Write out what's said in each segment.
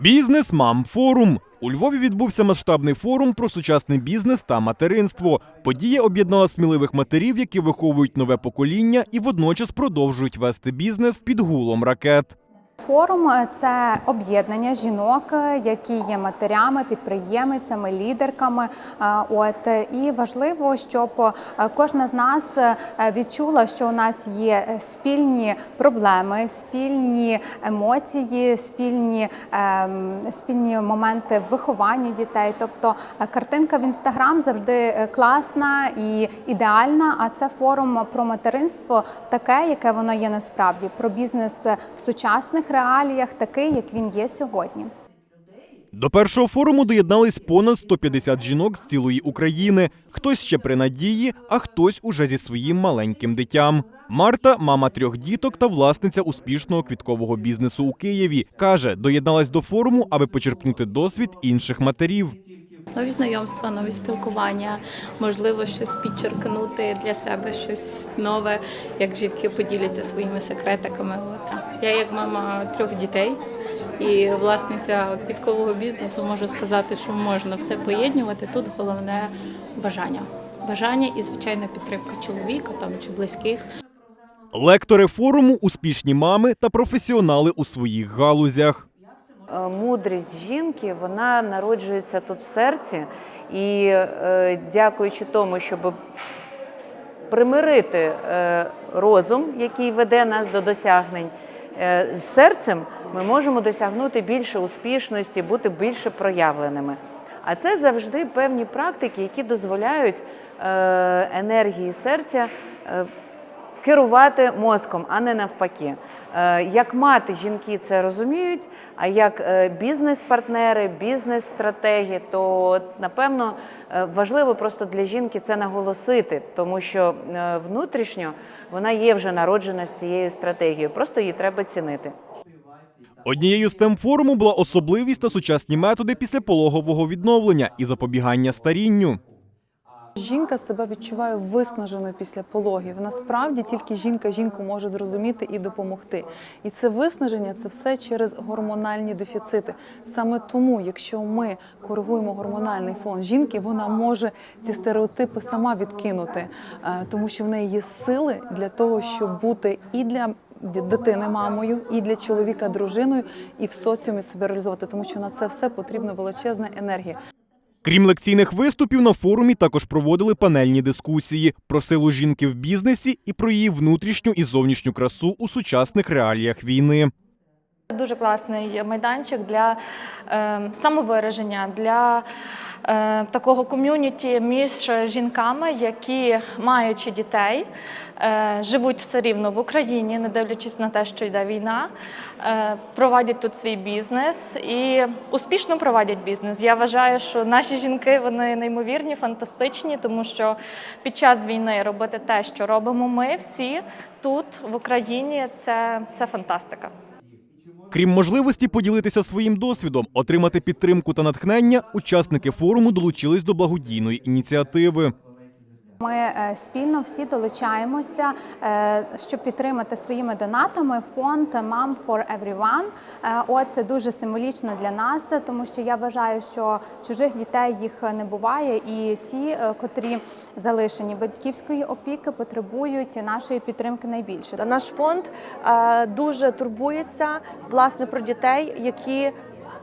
Бізнес Мам Форум. У Львові відбувся масштабний форум про сучасний бізнес та материнство. Подія об'єднала сміливих матерів, які виховують нове покоління і водночас продовжують вести бізнес під гулом ракет. Форум це об'єднання жінок, які є матерями, підприємицями, лідерками. Е, От і важливо, щоб е, кожна з нас е, відчула, що у нас є спільні проблеми, спільні емоції, спільні, ем, спільні моменти в вихованні дітей. Тобто картинка в інстаграм завжди класна і ідеальна. А це форум про материнство, таке, яке воно є насправді, про бізнес в сучасних реаліях, такий, як він є сьогодні. До першого форуму доєднались понад 150 жінок з цілої України. Хтось ще при надії, а хтось уже зі своїм маленьким дитям. Марта, мама трьох діток та власниця успішного квіткового бізнесу у Києві, каже, доєдналась до форуму, аби почерпнути досвід інших матерів. Нові знайомства, нові спілкування, можливо, щось підчеркнути для себе, щось нове, як жінки поділяться своїми секретиками. От я, як мама трьох дітей і власниця квіткового бізнесу, можу сказати, що можна все поєднувати. Тут головне бажання. Бажання і звичайна підтримка чоловіка там чи близьких. Лектори форуму успішні мами та професіонали у своїх галузях. Е, Мудрість жінки вона народжується тут в серці, і е, дякуючи тому, щоб примирити е, розум, який веде нас до досягнень, з серцем ми можемо досягнути більше успішності, бути більше проявленими. А це завжди певні практики, які дозволяють енергії серця керувати мозком, а не навпаки. Е, Як мати жінки це розуміють, а як е, бізнес-партнери, бізнес-стратеги, то напевно е, важливо просто для жінки це наголосити, тому що внутрішньо вона є вже народжена з цією стратегією. Просто її треба цінити. Однією з тем форуму була особливість та сучасні методи післяпологового відновлення і запобігання старінню. Жінка себе відчуває виснаженою після пологів. Насправді тільки жінка жінку може зрозуміти і допомогти. І це виснаження це все через гормональні дефіцити. Саме тому, якщо ми коригуємо гормональний фон жінки, вона може ці стереотипи сама відкинути, е, тому що в неї є сили для того, щоб бути і для дитини мамою, і для чоловіка дружиною, і в соціумі себе реалізовувати, тому що на це все потрібна величезна енергія. Крім лекційних виступів, на форумі також проводили панельні дискусії про силу жінки в бізнесі і про її внутрішню і зовнішню красу у сучасних реаліях війни. Дуже класний майданчик для е, самовираження, для такого ком'юніті між жінками, які, маючи дітей, е, живуть все рівно в Україні, не дивлячись на те, що йде війна, е, проводять тут свій бізнес і успішно проводять бізнес. Я вважаю, що наші жінки вони неймовірні, фантастичні, тому що під час війни робити те, що робимо ми всі тут, в Україні, це, це фантастика. Крім можливості поділитися своїм досвідом, отримати підтримку та натхнення, учасники форуму долучились до благодійної ініціативи. Ми е, спільно всі долучаємося, е, щоб підтримати своїми донатами фонд Mom for Everyone. Е, От це дуже символічно для нас, тому що я вважаю, що чужих дітей їх не буває, і ті, котрі залишені батьківської опіки, потребують нашої підтримки найбільше. Наш фонд дуже турбується власне про дітей, які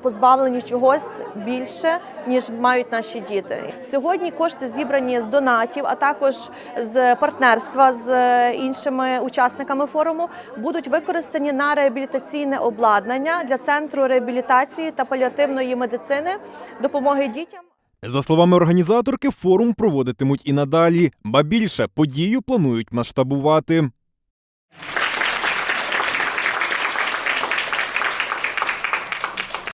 позбавлені чогось більше ніж мають наші діти. Сьогодні кошти зібрані з донатів, а також з партнерства з е, іншими учасниками форуму, будуть використані на реабілітаційне обладнання для центру реабілітації та паліативної медицини, допомоги дітям. За словами організаторки, форум проводитимуть і надалі, ба більше подію планують масштабувати.